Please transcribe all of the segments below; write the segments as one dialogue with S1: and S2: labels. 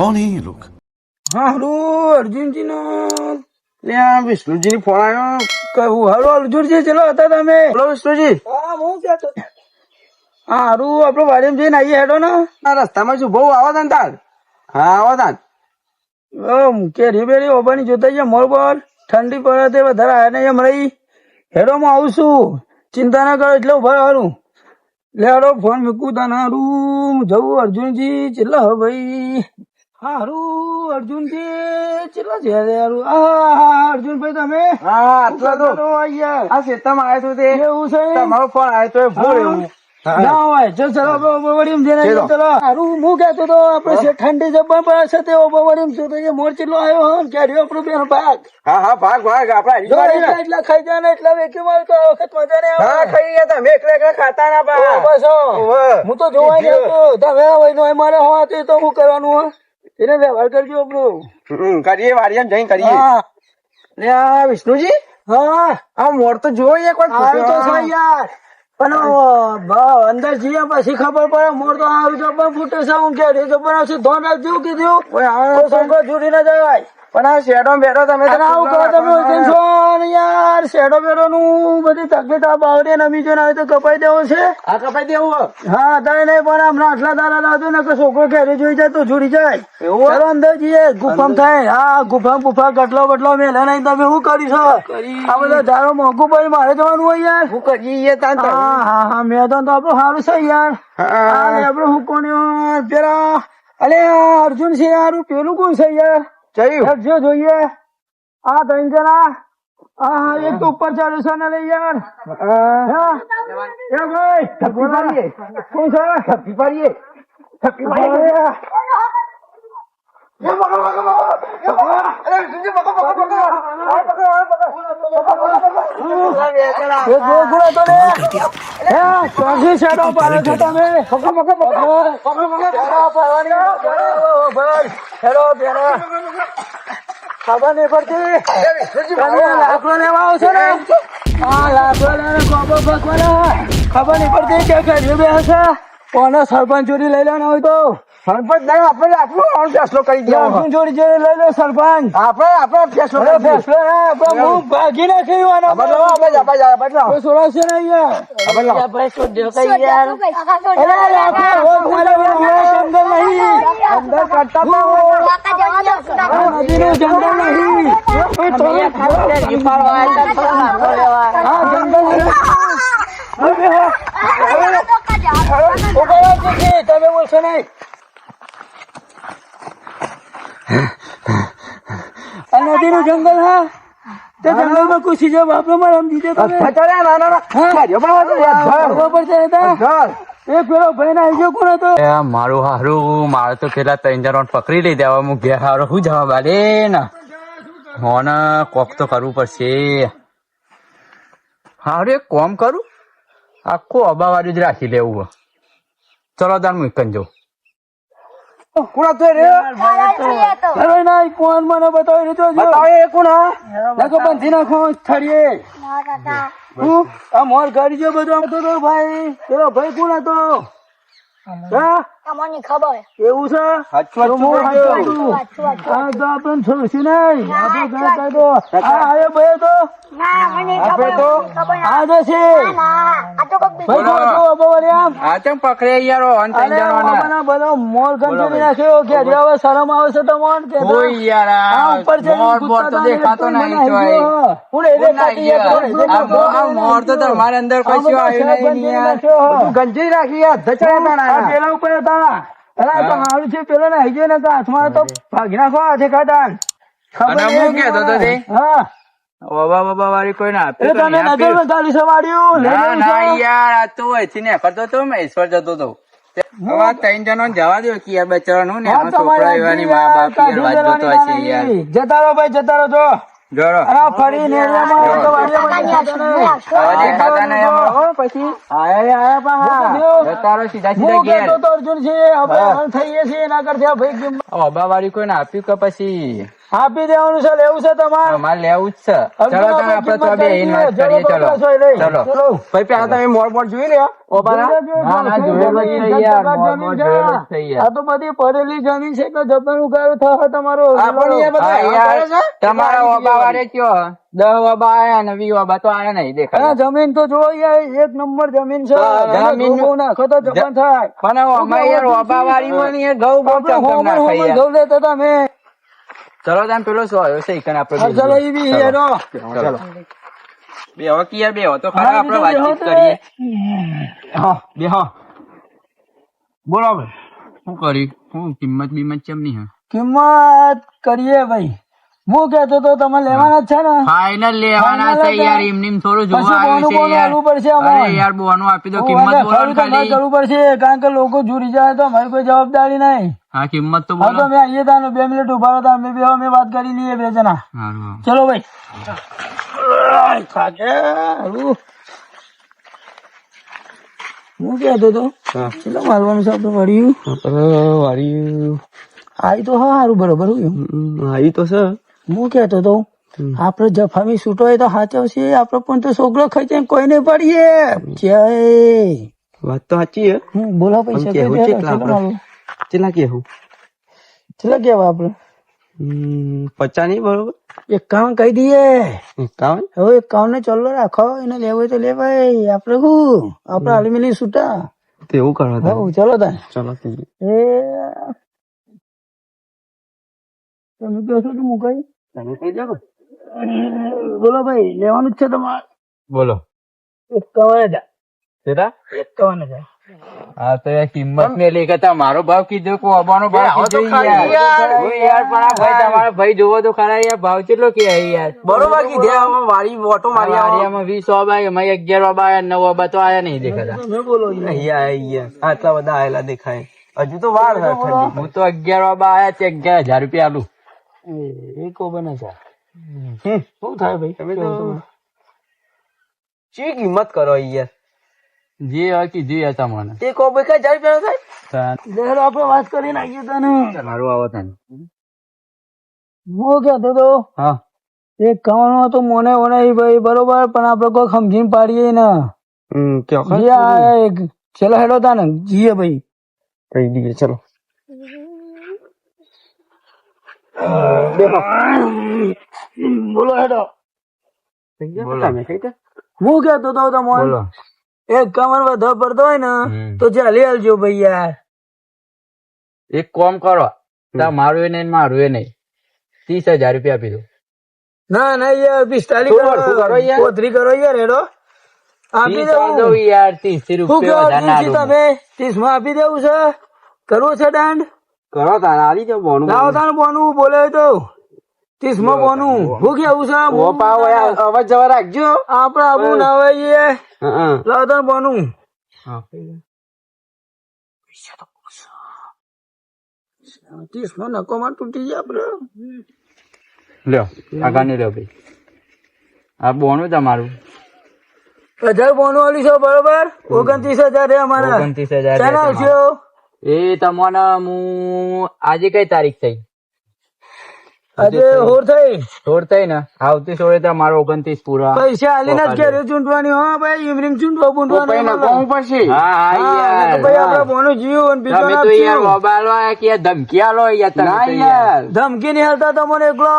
S1: કોણ હે લોક? હા
S2: હરો અર્જુનજી નો લે આ વિષ્ણુજી ની ફોન આવ્યો કહું હરો અર્જુનજી ચલો હતા તમે. હલો વિષ્ણુજી. હા હું કેતો હા હારું આપણો વાડીમ જઈને આવીએ હેડો ને. આ રસ્તામાં શું બહુ આવો તા તાર હા આવો તા ઓ કે રીબેરી ઓબાની જોતા છે મોર બોલ. ઠંડી પડે તે વધારે આવે ને એમ રહી. હેડો હું આવું ચિંતા ના કરો એટલે ઊભા હારું લે હારો ફોન મૂકું તને હારું જવું અર્જુનજી ચેલા હો ભાઈ. હારું અર્જુનજી છે હારું? આ અર્જુનભાઈ તમે? હા આટલા તો. આ શેતામાં આવ્યો તે? એવું છે? તમારો ફોન આવ્યો તો ભૂલ એવું. ના હોય જો ચલો આપણે જઈને ચલો. હારું હું કહેતો તો આપણે છે ઠંડી જબ્બા છે તે છે મોર ચેટલો આવ્યો હો ને ક્યારે આપણો બેનો ભાગ?
S3: હા હા ભાગ ભાગ. આપડે
S2: એટલા ખાઈ જાય ને એટલા વેકી માર તો વખત મજા
S3: હા ખાઈ ગયા તમે. એકલા એકલા ખાતા ના
S2: બસ હું તો જોવા ગયો તમે હોય નો મારે હોય તો શું કરવાનું હો? એને વ્યવહાર કરજો આપણો.
S3: હમ, કરીએ વાડિયા જઈને કરીએ. લે આ વિષ્ણુજી?
S2: હા.
S3: આ મોર તો જોવો એક વાર
S2: આવ્યો તો છે યાર. પણ અંદર જઈએ પછી ખબર પડે મોર તો છે પણ ફૂટે છે હું કે રેજો બનાવશે ધોન રાખજો કીધું.
S3: ઓય, આ
S2: કોઈ છોકરો છૂટી ના જવાય.
S3: પણ આ શેડો બેડો તમે
S2: આવું કરો તમે ટેન્શન યાર શેડો બેડો નું બધી તકલીફ આ બાવરી નમી જો આવે તો કપાઈ દેવો છે.
S3: આ કપાઈ દેવો હા
S2: તારે નહીં પણ હમણાં આટલા દાડા લાવજો ને કે છોકરો ઘેરે જોઈ જાય તો જોડી જાય.
S3: એવું?
S2: ચાલો અંદર જઈએ. ગુફામ થાય. હા ગુફામ ગુફા ગટલો બટલો મેલે નહીં તમે શું કરીશો આ બધા ધારો મોંઘું પડી મારે જવાનું હોય યાર.
S3: હું કરીએ? તાન.
S2: હા હા હા મેદાન તો આપણું સારું છે યાર.
S3: હા.
S2: હા કોણ પેલા અલે અર્જુન છે યાર પેલું કોણ છે યાર?
S3: જયું
S2: યાર જો જોઈએ આ ત્રણ જણા હા હા એક તો ઉપર ચાલુ છે ને લે યાર હા એ ભાઈ
S3: થપ્પી મારીએ.
S2: કોણ છે
S3: થપ્પી પાડીએ. થપ્પી પાડીએ. એ પકડો, પકડો, પકડો. અરે વિષ્ણુજી, પકડો, પકડો, પકડો. આ પકડો, આ પકડો.
S2: એ ગો ગુણો તો લે હે ચોથી શેડો પાડો છો તમે પકડો પકડો પકડો પકડો પકડો શેડો ભાઈ. શેડો પેરો ખબર નહીં પડતી. લાકડો લેવા આવો ને? આ લાકડો ખબર નહીં પડતી કે કર્યું બે હશે કોને સરપંચ ચોરી લઈ લેવાનો હોય તો?
S3: સરપંચ નહીં, આપણે આપણો આનો ફેસલો કરી દેવો
S2: અર્જુન જોડી ચોરી લઈ લો સરપંચ
S3: આપણે આપણો ફેસલો કરી
S2: ફેસલો આપણે હું ભાગી નાખ્યું આનો
S3: આપણે લાવો, આપણે જ, આપણે જ, આપણે લાવો.
S2: કોઈ છોડાશે નહીં યાર
S3: આપણે લાવો.
S2: અરે રાખો હો મારે જંગલ નહીં અંદર કાઢતા તો આ નદીનું જંગલ નહીં કોઈ થોડું હા જંગલ નહીં. હવે હો. રહો જીજી, તમે બોલશો નહીં આ નદીનું જંગલ હા. તે જંગલમાં કોઈ સીજો બાપનો માર આમ દીધો તમે.
S3: ના.
S2: હા.
S3: યાર,
S2: છે એક પેલો ભાઈ ના આવી કોણ હતો?
S4: એ મારું હારું મારે તો કેટલા ત્રણ જણ પકડી લઈ દેવા હું ઘેર હારો શું જવાબ બાલે ને? હોને કોક તો કરવું પડશે. હારું એક કોમ કરું. આખું અબાવાળી જ રાખી લેવું. હે. ચલો તાર મુકન જો
S3: કોણ એ રે?
S2: અરે ના ઈ કોણ મને બતાવી દીધો જો.
S3: બતાવો કોણ?
S2: નાખો બંધી નાખો થળીએ હું? આ મોર ગાડી જો બધો આવતો તો ભાઈ પેલો ભાઈ કોણ હતો? હા?
S5: તમને ખબર.
S2: એવું છે?
S3: હાચું
S2: તો આ છોડશું નહીં. આપણે
S5: હાચું,
S2: કાઢો આ આવ્યો ભાઈ તો?
S5: ના મને ખબર
S3: તો-
S5: મને ખબર ના
S2: આ તો છે.
S5: આ તો કોક
S2: ભાઈ તો હતો આમ
S4: આ ચમ પકડે યાર હોન ત્રણ
S2: અરે
S4: જણોને.
S2: બાબાના મોર ગંઠેરી નાખ્યો કે હવે શરમ આવે છે તો મોન કે
S4: ઓય યાર
S2: આ ઉપર છે
S4: મોર મોર તો દેખાતો નહીં.
S2: હું. કાઢી
S4: આ મોર તો તમારે અંદર કશું આવ્યું નહીં યાર.
S3: બધું ગંજી રાખી યાર, ધચાયા ના.
S2: પેલા ઉપર હતા અરે આ તો હારું છે પેલો ને આવી ગયો ને તો હાથમાં તો ભાગી નાખો હાથે કાઢાન.
S4: અને હું કહેતો તો તે?
S2: હા.
S4: ઓબા બાબા વાળી કોઈ ના
S2: એટલે તમે નગરમાં ચાલી સવાર્યું
S4: ના ના યાર આ તો અહીંથી નીકળતો તો મહેશ્વર જતો તો. હવે ત્રણ જણો જવા દો કે યાર બચારાનું ને
S2: હા,
S4: છોકરા એવાની મા બાપ યાર વાત જોતો હશે યાર.
S2: નાની. જતા રહો ભાઈ જતા રહો જો
S4: જોડો
S2: અરે ફરી તો વાડીયામાં.
S4: હવે
S2: પછી આયા આયા
S4: સીધા સીધા ઘેર
S2: તો અર્જુન છે હણ થઈએ છીએ એના કરતા ભાઈ
S4: ઓબા વાળી કોઈ આપ્યું કે પછી
S2: આપી દેવાનું છે લેવું છે તમારે?
S4: મારે લેવું જ છે. ચલો તમે
S2: આપણે
S4: તો બે
S2: ઇન્વેસ્ટ
S4: કરીએ ચલો.
S2: ચલો.
S3: ભાઈ પેલા તમે મોડ મોડ જોઈ લે ઓબાના?
S4: ના, ના, જોયેલો છે યાર. મોર મોર જોયેલો છે યાર.
S2: આ તો બધી પડેલી જમીન છે ઉગાડો તમારો
S3: બધા
S4: યાર, તમારા કયો? આયા ને તો આયા નહીં દેખાય.
S2: જમીન તો જો એક નંબર જમીન છે. જમીન નાખો તો થાય
S4: પણ અમારે યાર વાળી ઘઉં બહુ.
S2: ઘઉં લેતા હતા અમે
S4: ચલો તમે પેલો શું આવ્યો છે? ઈકન આપણે
S2: ચલો એ બી હેરો.
S4: ચલો. બે હો કે યાર બે તો ખરા આપણે વાતચીત કરીએ.
S3: હા બે હા બોલો ભાઈ.
S4: શું કરી? શું કિંમત બીમત કેમ નહીં
S2: કિંમત કરીએ ભાઈ. હું કેતો તો તમે લેવાના જ છે ને.
S4: ફાઈનલ લેવાના છે યાર. એમને થોડું જોવા આવ્યું છે
S2: બોનું
S4: યાર.
S2: પડશે
S4: અરે યાર બોનું આપી દો કિંમત બોલો ખાલી.
S2: કરવું પડશે કારણ કે લોકો જુરી જાય તો અમારી કોઈ જવાબદારી નહીં.
S4: હા કિંમત તો બોલો
S2: તો અમે આવીએ તાને બે મિનિટ ઊભા રહો અમે બે અમે વાત કરી લઈએ બે જણા.
S4: હારું, હારું.
S2: ચલો ભાઈ. આય, થાકે, હારું. હું કેતો તો ચલો મારવાનું છે આપણે વળ્યું?
S3: વાળી
S2: આઈ તો હા સારું બરોબર હું
S3: આઈ તો છે.
S2: હું કેતો તો આપડે જફામી છૂટો હોય તો સાચવશે આપડે પણ તો છોકરો ખાઈ કોઈને પડીએ. જય.
S3: વાત તો સાચી હે.
S2: બોલો પૈસા.
S3: કેટલા કેવું
S2: ચલો કેવા આપડે?
S3: પચાસ નહીં બરોબર?
S2: એકાવન કહી દઈએ.
S3: એકાવન?
S2: હવે એકાવન ને ચલો રાખો એને લેવું તો લે ભાઈ આપડે શું આપડે આલમીની છૂટા
S3: તો એવું કરવા તારે.
S2: ચલો તાન.
S3: ચલો
S2: એ તમે કહો છો કે મુકાઈ
S3: તમે કહી દો
S2: બોલો ભાઈ લેવાનું જ છે તમારે.
S4: બોલો.
S2: એકાવન હજાર.
S4: કેટલા?
S2: એકાવન હજાર.
S4: હા તો કિંમત ને લઈ કરતા મારો ભાવ કીધો કો અબાનો ભાવ કીધો યાર.
S3: યાર.
S4: પણ આ ભાઈ તમારા ભાઈ જોવો તો ખરા યાર. ભાવ કેટલો કે યાર?
S3: બરોબર કીધે વાળી ઓટો મારી
S4: આરિયામાં વીસ ઓબા એમાં અગિયાર ઓબા આયા નવ ઓબા તો આયા નહીં દેખાતા.
S2: તમે બોલો
S3: આટલા બધા આયેલા દેખાય. હજુ તો વાર
S4: હું તો અગિયાર ઓબા આયા છે અગિયાર હજાર રૂપિયા આલું.
S2: એક બને છે. શું થાય ભાઈ?
S3: તમે તો ચી કિંમત કરો યાર.
S4: જે આખી જે હતા મને.
S3: તે કો ભાઈ કઈ જાય રૂપિયા થાય?
S2: લેલો આપણે વાત કરી આવીએ તને.
S4: મારું આવો તને.
S2: હું કહેતો તો
S4: હા.
S2: એક કવાનો તો મોને ઓને ભાઈ બરોબર પણ આપણે કોઈ સમજીને પાડીએ ને.
S3: હમ કયો ખર?
S2: આ એક ચલો હેડો તા ને જીએ ભાઈ.
S3: કહી દઈએ ચલો.
S2: બોલો હેડો. હું કેતો તો તમને એક કમર વધો પડતો હોય ને તો ચાલી હાલજો ભાઈ યાર.
S4: એક કોમ કરો. મારું એ નહીં મારું એ નહીં. ત્રીસ હજાર રૂપિયા આપી દો
S2: ના ના યાર પિસ્તાલીસ
S3: કરો, યાર?
S2: કરો યાર હેડો. આપી
S4: દઉં યાર ત્રીસ રૂપિયા.
S2: તમે ત્રીસમાં આપી દેવું છે? કરવું છે દાંડ?
S3: કરો તારે આલી જાઓ બોનું
S2: લાવો તારું બોનું બોલે તો. ત્રીસ બોનું. હું કેવું છે
S3: પાવ અવાજ જવા રાખજો.
S2: આપડે આબુ ના હોય. લાવો તારું બોનું.
S4: હા.
S2: નકો માં તૂટી જાય આપડે.
S4: લ્યો આગળ લ્યો ભાઈ. આ બોનું તમારું.
S2: હજાર બોનું આલી છો બરોબર? ઓગણત્રીસ હજાર અમારા.
S4: ઓગણત્રીસ હજાર તમારા. એ તમને હું આજે કઈ તારીખ થઈ?
S2: આજે હોર થઈ.
S4: સોળ થઈ ને? આવતી સોળે તો મારો ઓગણત્રીસ પૂરા.
S2: પૈસા આલીને જ ઘેરે ચૂંટવાની હા ભાઈ ઇમરીમ ચૂંટવો
S3: પછી કહું પછી?
S4: હા યાર.
S2: ભાઈ આપડે બોનું જીવન અને
S4: તમે તો યાર મોબાઈલ વાળા કે ધમકી આલો યાર તમે યાર.
S3: યાર.
S2: ધમકી નહીં હાલતા તમને એકલો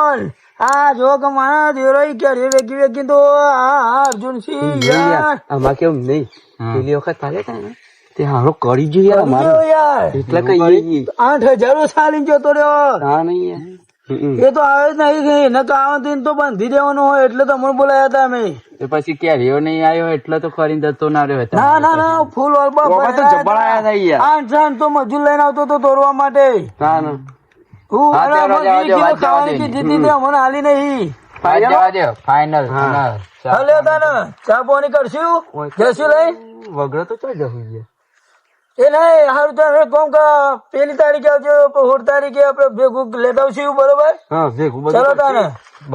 S2: આ જો કે મારા દેવરો ઈ ક્યારે વેગી વેગી તો આ અર્જુન
S3: સિંહ
S2: યાર.
S3: આમાં કેવું નહીં? પેલી વખત ચાલે તા ને તે હારો કરી જોઈએ યાર. એટલે કઈ
S2: આઠ હજારો ચાલી જતો રહ્યો.
S3: હા નહીં.
S2: એ. તો આવે જ નહીં એને કાવતી તો બાંધી દેવાનું હોય એટલે તમને બોલાયા હતા અમે.
S4: તો પછી કેરીઓ નહીં આવ્યો એટલે તો ખરી જતો ના રહ્યો હતા.
S2: ના ના ના ફૂલ
S3: તો જબ્બર આયા યાર.
S2: આઠ આઠ તો મજૂર લઈને આવતો તો દોરવા માટે.
S3: ના ના.
S2: હું ખાવાની કે જીતી દે મને હાલી નહીં.
S3: ફાઈનલ.
S2: હાલે. હતા ચા પાણી. કરશું? જશું લઈ?
S3: વગર તો ચાલ જવું
S2: એ નહીં હારું તો હવે કોમ કા પેલી તારીખે આવજો સોળ તારીખે આપણે ભેગું લેતા આવશું બરોબર?
S3: હા ભેગું
S2: ચલો તાને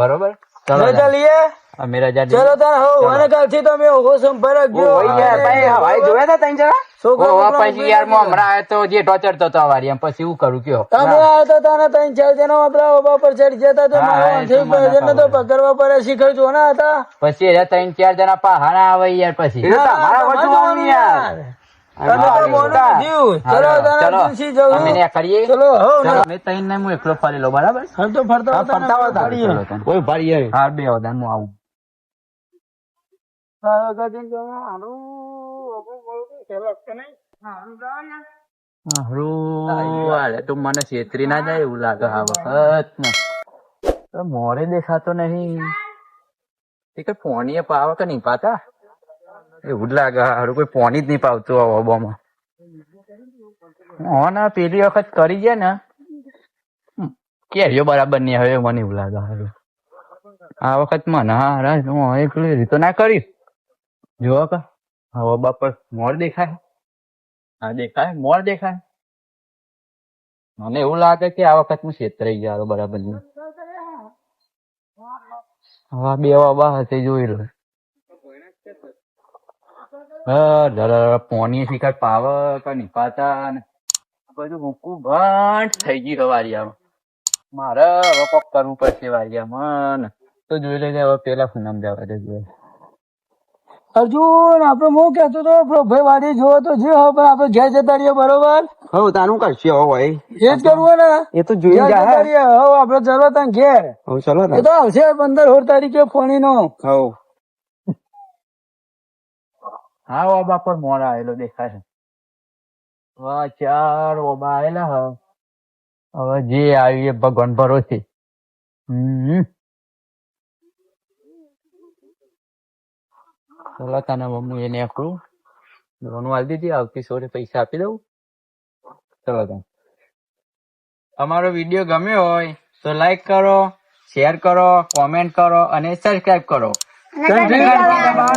S4: બરોબર? ચલો
S2: ચાલીએ
S4: અમે રજા
S2: ચલો તાર હો અને કાલથી તમે ઓહો સંપર્ક જો
S3: યાર ભાઈ હવાઈ જોયા તા જણા?
S4: ઓવા પછી યાર મો હમણાં આવ્યો તો જે ટોચર તો તો એમ પછી શું કરું કયો?
S2: તમે આવ્યા હતા તાના ત્રણ ચાર જણા આપડા ઓબા પર ચડી જતા તો મારો
S4: એ.
S2: પકડવા પડે શિખર જોના હતા.
S4: પછી ત્રણ ચાર જણા પહાડા આવે યાર પછી.
S3: તમારા યાર.
S2: તો મોનું
S4: છેતરી ના જાય એવું લાગે આ વખત ને તો મોરે દેખાતો નહીં. એ કે પાવા કે નહીં પાતા? એવું જ લાગે હારું કોઈ પોની જ નહીં પાવતું આ ઓબામાં. હો, ના, પેલી વખત કરી ગયા ને. કેરીઓ બરાબર નહીં હવે મને એવું લાગે આ વખત મને હારા હું એકલી રીતો ના કરી જો કે હવે બાપર મોર દેખાય. હા દેખાય, મોર દેખાય. મને એવું લાગે કે આ વખત હું છેતરાઈ ગયા બરાબર નહીં. હા બે બાબા હશે જોઈ લો. પોની શિકાર પાવ કે નિપાતા બધું મૂકું. ભંડ થઈ ગયું વારિયામાં મારે હવે કોક કરવું પડશે વારિયામાં તો જોઈ લેજે હવે પેલા ફૂનમ જવા દે જોઈએ.
S2: અર્જુન આપડે હું કેતો તો આપણો ભાઈ વાડી જોવો તો જે હવે પણ આપડે ઘેર જતા રહીએ બરોબર?
S3: હવે તાનું કરશે હો ભાઈ.
S2: એ જ કરવું ને?
S3: એ તો જોઈ
S2: ઘેર
S3: જા
S2: જતા રહીએ હવે આપડે ચલો ત્યાં ઘેર.
S3: હવે ચલો
S2: એ તો આવશે પંદર સોળ તારીખે ફોની નો
S3: હવ
S4: હા ઓબા પર મોડા આવેલો દેખાય છે વાહ ચાર ઓબા આવેલા હ હવે જે આવી એ ભગવાન ભરોસે. હમ. ચલો તને મમ્મી એને એકલું લોન વાળી દીધી આવતી સોરે પૈસા આપી દઉં. ચલો તમે અમારો વીડિયો ગમ્યો હોય તો લાઈક કરો શેર કરો કોમેન્ટ કરો અને સબસ્ક્રાઇબ કરો.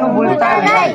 S4: ભૂલતા.
S5: નહીં